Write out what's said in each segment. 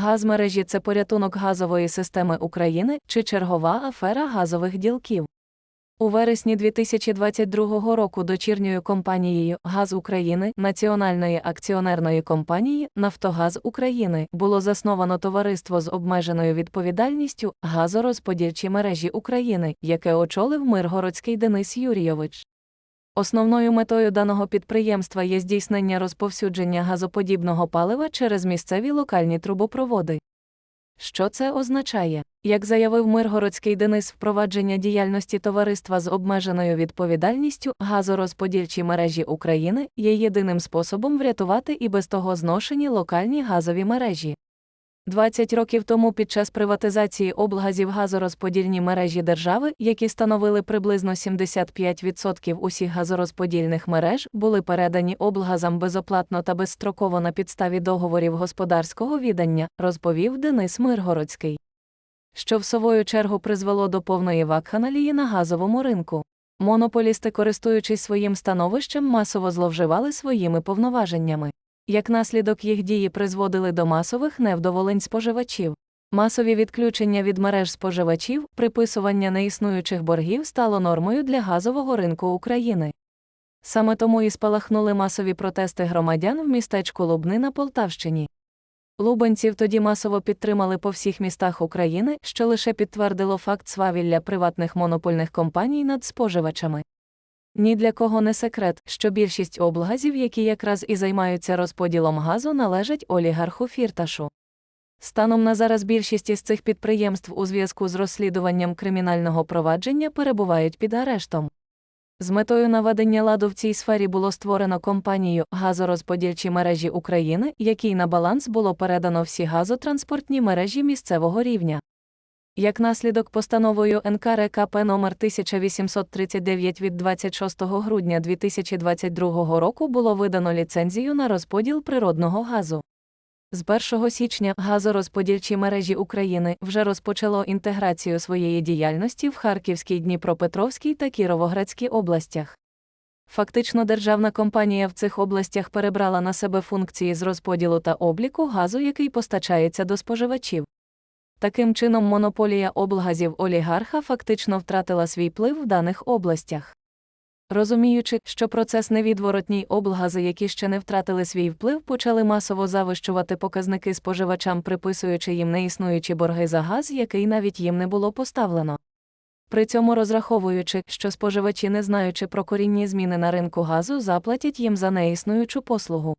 Газмережі це порятунок газової системи України чи чергова афера газових ділків. У вересні 2022 року дочірньою компанією Газ України Національної акціонерної компанії Нафтогаз України було засновано товариство з обмеженою відповідальністю Газорозподільчі мережі України, яке очолив Миргородський Денис Юрійович. Основною метою даного підприємства є здійснення розповсюдження газоподібного палива через місцеві локальні трубопроводи. Що це означає? Як заявив Миргородський Денис, впровадження діяльності товариства з обмеженою відповідальністю газорозподільчі мережі України є єдиним способом врятувати і без того зношені локальні газові мережі. 20 років тому під час приватизації облгазів газорозподільні мережі держави, які становили приблизно 75% усіх газорозподільних мереж, були передані облгазам безоплатно та безстроково на підставі договорів господарського віддання, розповів Денис Миргородський. Що в свою чергу призвело до повної вакханалії на газовому ринку. Монополісти, користуючись своїм становищем, масово зловживали своїми повноваженнями. Як наслідок їх дії призводили до масових невдоволень споживачів. Масові відключення від мереж споживачів, приписування неіснуючих боргів стало нормою для газового ринку України. Саме тому і спалахнули масові протести громадян в містечку Лубни на Полтавщині. Лубенців тоді масово підтримали по всіх містах України, що лише підтвердило факт свавілля приватних монопольних компаній над споживачами. Ні для кого не секрет, що більшість облгазів, які якраз і займаються розподілом газу, належать олігарху Фірташу. Станом на зараз більшість із цих підприємств у зв'язку з розслідуванням кримінального провадження перебувають під арештом. З метою наведення ладу в цій сфері було створено компанію Газорозподільчі мережі України, якій на баланс було передано всі газотранспортні мережі місцевого рівня. Як наслідок постановою НКРКП номер 1839 від 26 грудня 2022 року було видано ліцензію на розподіл природного газу. З 1 січня газорозподільчі мережі України вже розпочало інтеграцію своєї діяльності в Харківській, Дніпропетровській та Кіровоградській областях. Фактично державна компанія в цих областях перебрала на себе функції з розподілу та обліку газу, який постачається до споживачів. Таким чином, монополія облгазів олігарха фактично втратила свій вплив в даних областях. Розуміючи, що процес невідворотній облгази, які ще не втратили свій вплив, почали масово завищувати показники споживачам, приписуючи їм неіснуючі борги за газ, який навіть їм не було поставлено. При цьому розраховуючи, що споживачі, не знаючи про корінні зміни на ринку газу, заплатять їм за неіснуючу послугу.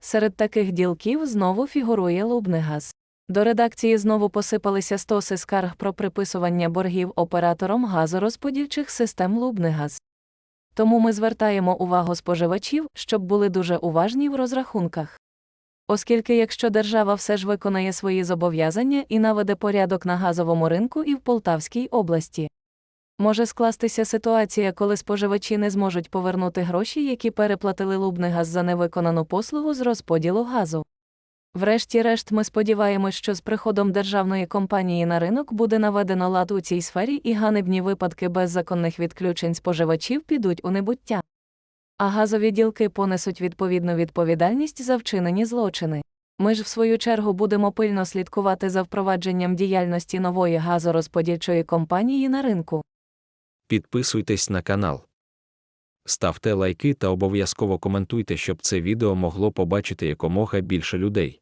Серед таких ділків знову фігурує Лубнигаз. До редакції знову посипалися стоси скарг про приписування боргів операторам газорозподільчих систем Лубнигаз. Тому ми звертаємо увагу споживачів, щоб були дуже уважні в розрахунках. Оскільки якщо держава все ж виконає свої зобов'язання і наведе порядок на газовому ринку і в Полтавській області, може скластися ситуація, коли споживачі не зможуть повернути гроші, які переплатили Лубнигаз за невиконану послугу з розподілу газу. Врешті-решт, ми сподіваємось, що з приходом державної компанії на ринок буде наведено лад у цій сфері і ганебні випадки беззаконних відключень споживачів підуть у небуття. А газові ділки понесуть відповідну відповідальність за вчинені злочини. Ми ж, в свою чергу, будемо пильно слідкувати за впровадженням діяльності нової газорозподільчої компанії на ринку. Підписуйтесь на канал. Ставте лайки та обов'язково коментуйте, щоб це відео могло побачити якомога більше людей.